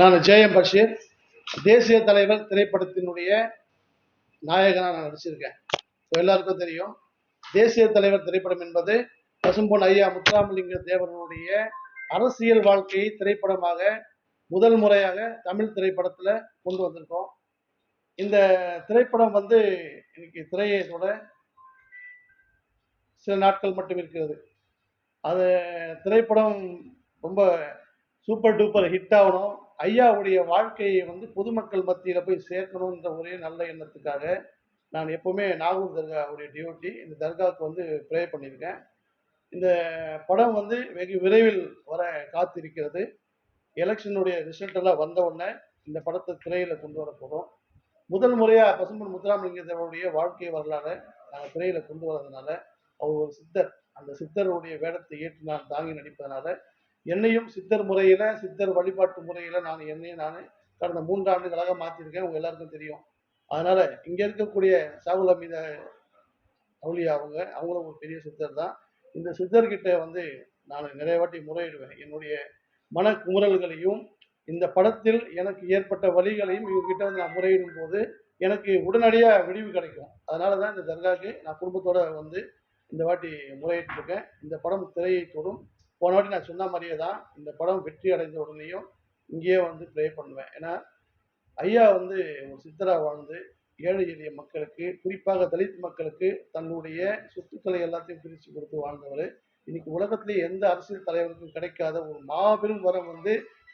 நான் ஜெயம் பஷீர் தேசிய தலைவர் திரைப்படத்தினுடைய நாயகனாக நான் நடிச்சிருக்கேன். இப்போ எல்லாருக்கும் தெரியும் தேசிய தலைவர் திரைப்படம் என்பது பசும்பொன் ஐயா முத்துராமலிங்க தேவனுடைய அரசியல் வாழ்க்கையை திரைப்படமாக முதல் முறையாக தமிழ் திரைப்படத்தில் கொண்டு வந்திருக்கோம். இந்த திரைப்படம் வந்து இன்னைக்கு திரையத்தோட சில நாட்கள் மட்டும் இருக்கிறது. அது திரைப்படம் ரொம்ப சூப்பர் டூப்பர் ஹிட் ஆகணும். ஐயாவுடைய வாழ்க்கையை வந்து பொதுமக்கள் மத்தியில் போய் சேர்க்கணுன்ற ஒரே நல்ல எண்ணத்துக்காக நான் எப்போவுமே நாகூர் தர்காவுடைய டியூட்டி இந்த தர்காவுக்கு வந்து ப்ரே பண்ணியிருக்கேன். இந்த படம் வந்து வெகு விரைவில் வர காத்திருக்கிறது. எலெக்ஷனுடைய ரிசல்ட் எல்லாம் வந்த உடனே இந்த படத்தை திரையில் கொண்டு வர போகிறோம் முதல் முறையாக பசும்பன் முத்துராமலிங்கத்தருடைய வாழ்க்கை வரலாறை நாங்கள் திரையில் கொண்டு வரதுனால அவர் ஒரு சித்தர். அந்த சித்தருடைய வேடத்தை ஏற்று நான் தாங்கி நடிப்பதனால என்னையும் சித்தர் முறையில் சித்தர் வழிபாட்டு முறையில் நான் என்னையும் நான் கடந்த மூன்று ஆண்டுகளாக மாத்திருக்கேன். உங்கள் எல்லாருக்கும் தெரியும். அதனால் இங்கே இருக்கக்கூடிய சாகுல் அமீத அவுளியா அவங்க அவங்களும் ஒரு பெரிய சித்தர் தான். இந்த சித்தர்கிட்ட வந்து நான் நிறைய வாட்டி முறையிடுவேன். என்னுடைய மன குமுறல்களையும் இந்த படத்தில் எனக்கு ஏற்பட்ட வழிகளையும் இவங்ககிட்ட வந்து நான் முறையிடும் போது எனக்கு உடனடியாக விடிவு கிடைக்கும். அதனால தான் இந்த தர்காவுக்கு நான் குடும்பத்தோடு வந்து இந்த வாட்டி முறையிட்டிருக்கேன். இந்த படம் திரையை தொடும் போன வாட்டி நான் சொன்ன மாதிரியே தான் இந்த படம் வெற்றி அடைந்த உடனேயும் இங்கேயே வந்து ப்ளே பண்ணுவேன். ஏன்னா ஐயா வந்து ஒரு சித்தரா வாழ்ந்து ஏழை எளிய மக்களுக்கு குறிப்பாக தலித் மக்களுக்கு தன்னுடைய சொத்துக்களை எல்லாத்தையும் பிரித்து கொடுத்து வாழ்ந்தவர். இன்னைக்கு உலகத்திலே எந்த அரசியல் தலைவருக்கும் கிடைக்காத ஒரு மாபெரும் வரம் வந்து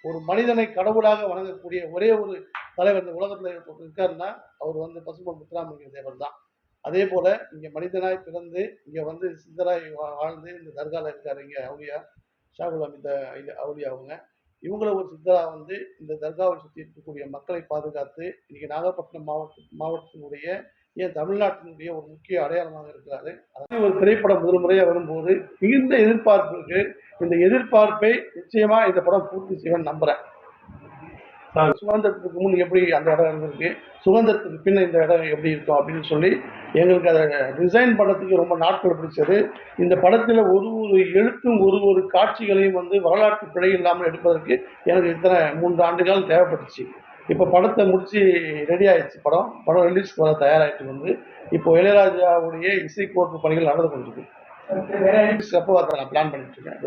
ஒரு மனிதனை கடவுளாக வணங்கக்கூடிய ஒரே ஒரு தலைவர் இந்த உலகத்தில் இருக்காருன்னா அவர் வந்து பசும்பொன் முத்துராமலிங்க தேவர் தான். அதே போல இங்க மனிதனாய் பிறந்து இங்க வந்து சிந்தராய் வா- வாழ்ந்து இந்த தர்கால இருக்கார் இங்கே அவுலியா ஷாகுல் அமித அவுலியா அவங்க. இவங்கள ஒரு சித்தரா வந்து இந்த தர்காவை சுற்றி இருக்கக்கூடிய மக்களை பாதுகாத்து இன்னைக்கு நாகப்பட்டினம் மாவட்ட மாவட்டத்தினுடைய ஏன் தமிழ்நாட்டினுடைய ஒரு முக்கிய அடையாளமாக இருக்கிறாரு. அதாவது ஒரு திரைப்படம் முதல் முறையாக வரும்போது மிகுந்த எதிர்பார்ப்பு இருக்கு இந்த எதிர்பார்ப்பை நிச்சயமா இந்த படம் பூர்த்தி செய்வேன் நம்புறேன். சுதந்திரத்துக்கு முன் எப்படி அந்த இடம் இருந்திருக்கு சுதந்திரத்துக்கு பின்ன இந்த இடம் எப்படி இருக்கும் அப்படின்னு சொல்லி எங்களுக்கு அதை டிசைன் பண்ணதுக்கு ரொம்ப நாட்கள் பிடிச்சது. இந்த படத்தில் ஒரு ஒரு எழுத்தும் ஒரு ஒரு காட்சிகளையும் வந்து வரலாற்று பிழை இல்லாமல் எடுப்பதற்கு எனக்கு இத்தனை மூன்று ஆண்டுகள் தேவைப்பட்டுச்சு. இப்போ படத்தை முடிச்சு ரெடி ஆயிடுச்சு படம். படம் ரிலீஸ்க்கு வர தயாராகிட்டு வந்து இப்போ இளையராஜாவுடைய இசை கோர்ப்பு பணிகள் நடந்து கொண்டிருக்கு. அப்போ அதை நான் பிளான் பண்ணிட்டு இருக்கேன்.